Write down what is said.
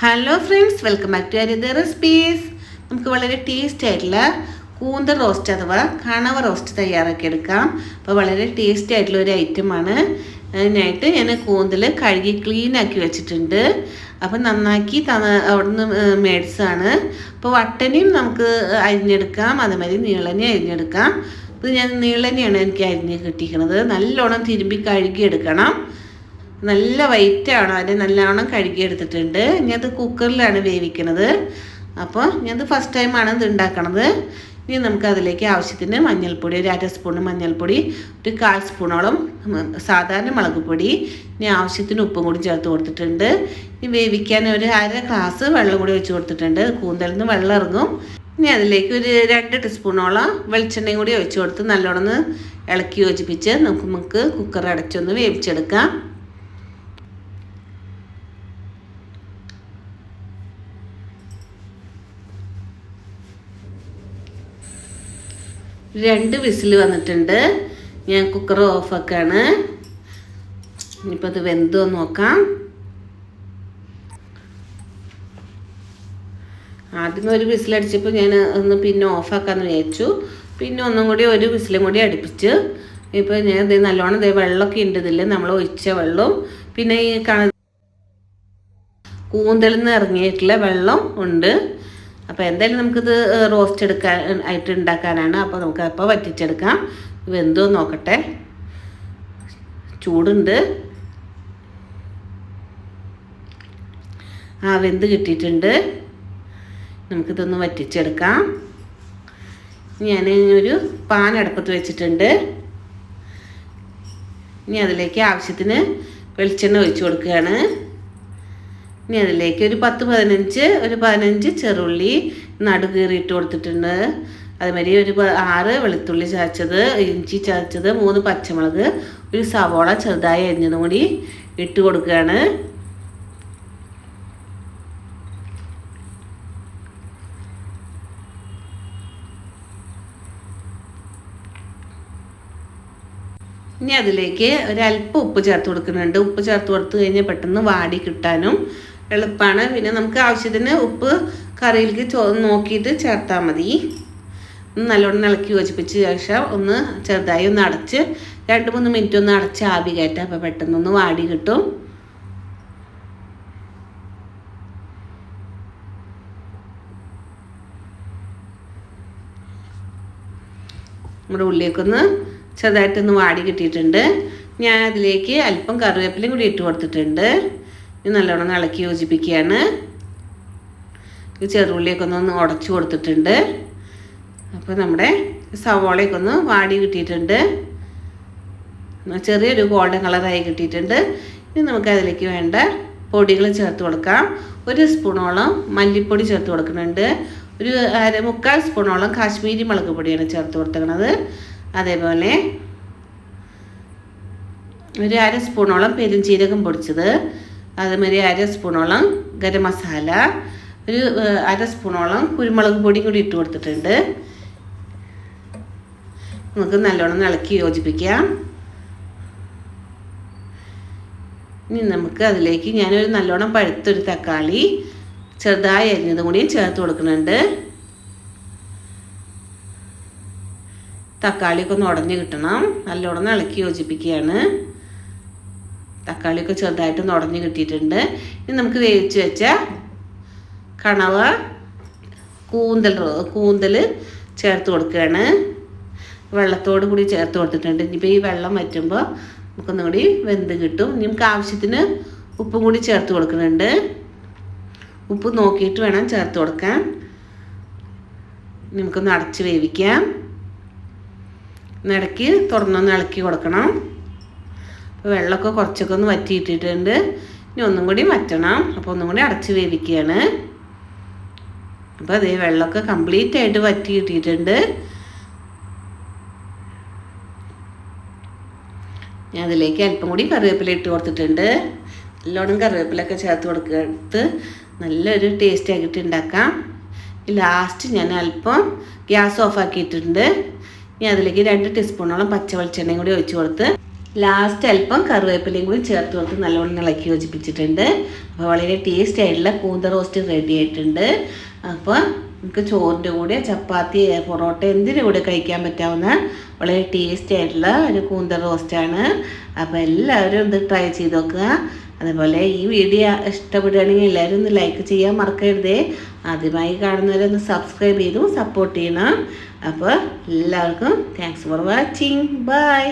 Hello friends welcome back to Aritha recipes നമുക്ക് വളരെ taste ആയിട്ടുള്ള കൂന്തൽ റോസ്റ്റ് അഥവാ കണവ റോസ്റ്റ് തയ്യാറാക്കി എടുക്കാം. അപ്പോൾ വളരെ ടേസ്റ്റി ആയിട്ടുള്ള ഒരു ഐറ്റമാണ് അതിനായിട്ട് ഞാൻ കൂന്തൽ കഴുകി ക്ലീൻ ആക്കി വെച്ചിട്ടുണ്ട്. അപ്പോൾ നന്നാക്കി തന്ന അവിടുന്ന് മേടിച്ചതാണ്. അപ്പോൾ വട്ടനയും നമുക്ക് അരിഞ്ഞെടുക്കാം. അതേമാതിരി നീളനെ അരിഞ്ഞെടുക്കാം. ഇത് ഞാൻ നീളനെയാണ് എനിക്ക് അരിഞ്ഞ് കിട്ടിയിരിക്കുന്നത്. നല്ലോണം തിരുമ്പി കഴുകി എടുക്കണം നല്ല ആണ്. അതിന് നല്ലവണ്ണം കഴുകി എടുത്തിട്ടുണ്ട്. ഇനി അത് കുക്കറിലാണ് വേവിക്കുന്നത് അപ്പോൾ ഞാനത് ഫസ്റ്റ് ടൈമാണ് ഇത് ഉണ്ടാക്കണത്. ഇനി നമുക്ക് അതിലേക്ക് ആവശ്യത്തിന് മഞ്ഞൾപ്പൊടി ഒരു അര സ്പൂൺ മഞ്ഞൾപ്പൊടി ഒരു കാൽ സ്പൂണോളം സാധാരണ മുളക് പൊടി ഇനി ആവശ്യത്തിന് ഉപ്പും കൂടി ചേർത്ത് കൊടുത്തിട്ടുണ്ട്. ഇനി വേവിക്കാൻ ഒരു അര ഗ്ലാസ് വെള്ളം കൂടി ഒഴിച്ച് കൊടുത്തിട്ടുണ്ട്. കൂന്തലിൽ നിന്ന് വെള്ളം ഇറങ്ങും. ഇനി അതിലേക്ക് ഒരു രണ്ട് ടീസ്പൂണോളം വെളിച്ചെണ്ണയും കൂടി ഒഴിച്ച് കൊടുത്ത് നല്ലോണം ഇളക്കി യോജിപ്പിച്ച് നമുക്ക് നമുക്ക് കുക്കർ അടച്ചൊന്ന് വേവിച്ചെടുക്കാം. രണ്ട് വിസിൽ വന്നിട്ടുണ്ട്. ഞാൻ കുക്കർ ഓഫാക്കാണ് ഇനിയിപ്പോൾ അത് വെന്തോ നോക്കാം. ആദ്യം ഒരു വിസിലടിച്ചപ്പോൾ ഞാൻ ഒന്ന് പിന്നെ ഓഫാക്കാമെന്ന് വിചാരിച്ചു. പിന്നെ ഒന്നും കൂടി ഒരു വിസിലും കൂടി അടുപ്പിച്ച്. ഇപ്പോൾ ഞാൻ ഇത് നല്ലോണം ഇതേ വെള്ളമൊക്കെ ഉണ്ട് ഇതിൽ നമ്മൾ ഒഴിച്ച വെള്ളവും പിന്നെ ഈ കൂന്തലിൽ നിന്ന് ഇറങ്ങിയിട്ടുള്ള വെള്ളം ഉണ്ട്. അപ്പോൾ എന്തായാലും നമുക്കിത് റോസ്റ്റ് എടുക്കാൻ ആയിട്ട് ഉണ്ടാക്കാനാണ്. അപ്പോൾ നമുക്ക് അപ്പോൾ വറ്റിച്ചെടുക്കാം. വെന്തോ നോക്കട്ടെ. ചൂടുണ്ട്. ആ വെന്ത് കിട്ടിയിട്ടുണ്ട്. നമുക്കിതൊന്ന് വറ്റിച്ചെടുക്കാം. ഞാൻ ഒരു പാൻ അടുപ്പത്ത് വെച്ചിട്ടുണ്ട്. ഇനി അതിലേക്ക് ആവശ്യത്തിന് വെളിച്ചെണ്ണ ഒഴിച്ചു കൊടുക്കുകയാണ്. ഇനി അതിലേക്ക് ഒരു പത്ത് പതിനഞ്ച് ഒരു പതിനഞ്ച് ചെറുള്ളി നടു കീറിയിട്ട് കൊടുത്തിട്ടുണ്ട്. അതുമാതിരി ഒരു ആറ് വെളുത്തുള്ളി ചതച്ചത് ഇഞ്ചി ചതച്ചത് മൂന്ന് പച്ചമുളക് ഒരു സവോള ചെറുതായി അരിഞ്ഞതും കൂടി ഇട്ട് കൊടുക്കുകയാണ്. ഇനി അതിലേക്ക് ഒരല്പം ഉപ്പ് ചേർത്ത് കൊടുക്കുന്നുണ്ട്. ഉപ്പ് ചേർത്ത് കൊടുത്തു കഴിഞ്ഞാൽ പെട്ടെന്ന് വാടി കിട്ടാനും എളുപ്പമാണ് പിന്നെ നമുക്ക് ആവശ്യത്തിന് ഉപ്പ് കറിയിലേക്ക് ചോ നോക്കിയിട്ട് ചേർത്താൽ മതി. നല്ലോണം ഇളക്കി യോജിപ്പിച്ച ശേഷം ഒന്ന് ചെറുതായി ഒന്ന് അടച്ച് രണ്ട് മൂന്ന് മിനിറ്റ് ഒന്ന് അടച്ച് ആവി കയറ്റാം. അപ്പോൾ പെട്ടെന്നൊന്ന് വാടി കിട്ടും. നമ്മുടെ ഉള്ളിലേക്കൊന്ന് ചെറുതായിട്ടൊന്ന് വാടി കിട്ടിയിട്ടുണ്ട്. ഞാൻ അതിലേക്ക് അല്പം കറിവേപ്പിലയും കൂടി ഇട്ട് കൊടുത്തിട്ടുണ്ട്. ഇത് നല്ലോണം ഇളക്കി യോജിപ്പിക്കുകയാണ്. ഈ ചെറുള്ളിയൊക്കെ ഒന്ന് ഉടച്ചു കൊടുത്തിട്ടുണ്ട്. അപ്പോൾ നമ്മുടെ സവോളയൊക്കെ ഒന്ന് വാടി കിട്ടിയിട്ടുണ്ട്. ചെറിയൊരു ഗോൾഡൻ കളറായി കിട്ടിയിട്ടുണ്ട്. ഇനി നമുക്ക് അതിലേക്ക് വേണ്ട പൊടികൾ ചേർത്ത് കൊടുക്കാം. ഒരു സ്പൂണോളം മല്ലിപ്പൊടി ചേർത്ത് കൊടുക്കുന്നുണ്ട്. ഒരു അര മുക്കാൽ സ്പൂണോളം കാശ്മീരി മുളക് പൊടിയാണ് ചേർത്ത് കൊടുത്തേക്കണത് അതേപോലെ ഒരു അര സ്പൂണോളം പെരുംജീരകം പൊടിച്ചത്. അതേമാതിരി അര സ്പൂണോളം ഗരം മസാല ഒരു അര സ്പൂണോളം കുരുമുളക് പൊടിയും കൂടി ഇട്ട് കൊടുത്തിട്ടുണ്ട്. നമുക്ക് നല്ലോണം ഇളക്കി യോജിപ്പിക്കാം. ഇനി നമുക്ക് അതിലേക്ക് ഞാനൊരു നല്ലോണം പഴുത്തൊരു തക്കാളി ചെറുതായി അരിഞ്ഞതും കൂടി ചേർത്ത് കൊടുക്കുന്നുണ്ട്. തക്കാളിയൊക്കെ ഒന്ന് ഉടഞ്ഞ് കിട്ടണം. നല്ലോണം ഇളക്കി യോജിപ്പിക്കുകയാണ്. തക്കാളിയൊക്കെ ചെറുതായിട്ട് നുടഞ്ഞ് കിട്ടിയിട്ടുണ്ട്. ഇനി നമുക്ക് വേവിച്ച് വെച്ച കണവ കൂന്തൽ കൂന്തൽ ചേർത്ത് കൊടുക്കുകയാണ്. വെള്ളത്തോട് കൂടി ചേർത്ത് കൊടുത്തിട്ടുണ്ട്. ഇനിയിപ്പോൾ ഈ വെള്ളം വറ്റുമ്പോൾ നമുക്കൊന്നും കൂടി വെന്ത് കിട്ടും. നമുക്ക് ആവശ്യത്തിന് ഉപ്പും കൂടി ചേർത്ത് കൊടുക്കുന്നുണ്ട്. ഉപ്പ് നോക്കിയിട്ട് വേണം ചേർത്ത് കൊടുക്കാൻ. നമുക്കൊന്ന് അടച്ച് വേവിക്കാം. ഇടയ്ക്ക് തുറന്നൊന്ന് ഇളക്കി കൊടുക്കണം. അപ്പോൾ വെള്ളമൊക്കെ കുറച്ചൊക്കെ ഒന്ന് വറ്റിയിട്ടിട്ടുണ്ട്. ഇനി ഒന്നും കൂടി വറ്റണം. അപ്പോൾ ഒന്നും കൂടി അടച്ച് വേവിക്കുകയാണ്. അപ്പോൾ അതേ വെള്ളമൊക്കെ കംപ്ലീറ്റ് ആയിട്ട് വറ്റി കിട്ടിയിട്ടുണ്ട് ഞാൻ അതിലേക്ക് അല്പം കൂടി കറിവേപ്പില ഇട്ട് കൊടുത്തിട്ടുണ്ട്. നല്ലോണം കറിവേപ്പിലൊക്കെ ചേർത്ത് കൊടുക്കെടുത്ത് നല്ലൊരു ടേസ്റ്റ് ആക്കിയിട്ട് ഉണ്ടാക്കാം. ലാസ്റ്റ് ഞാൻ അല്പം ഗ്യാസ് ഓഫ് ആക്കിയിട്ടുണ്ട്. ഇനി അതിലേക്ക് രണ്ട് ടീസ്പൂണോളം പച്ച വെളിച്ചെണ്ണയും കൂടി ഒഴിച്ച് കൊടുത്ത് ലാസ്റ്റ് അല്പം കറിവേപ്പിലയും കൂടി ചേർത്ത് കൊടുത്ത് നല്ലവണ്ണം ഇളക്കി യോജിപ്പിച്ചിട്ടുണ്ട്. അപ്പോൾ വളരെ ടേസ്റ്റ് ആയിട്ടുള്ള കൂന്ത റോസ്റ്റ് റെഡി ആയിട്ടുണ്ട്. അപ്പോൾ നമുക്ക് ചോറിന്റെ കൂടെ ചപ്പാത്തി പൊറോട്ട എന്തിന്റെ കൂടെ കഴിക്കാൻ പറ്റാവുന്ന വളരെ ടേസ്റ്റി ആയിട്ടുള്ള ഒരു കൂന്തൽ റോസ്റ്റാണ് അപ്പോൾ എല്ലാവരും ഇത് ട്രൈ ചെയ്ത് നോക്കുക. അതുപോലെ ഈ വീഡിയോ ഇഷ്ടപ്പെടുകയാണെങ്കിൽ എല്ലാവരും ഒന്ന് ലൈക്ക് ചെയ്യാൻ മറക്കരുതേ. ആദ്യമായി കാണുന്നവരൊന്ന് സബ്സ്ക്രൈബ് ചെയ്തും സപ്പോർട്ട് ചെയ്യണം. അപ്പോൾ എല്ലാവർക്കും താങ്ക്സ് ഫോർ വാച്ചിങ് ബൈ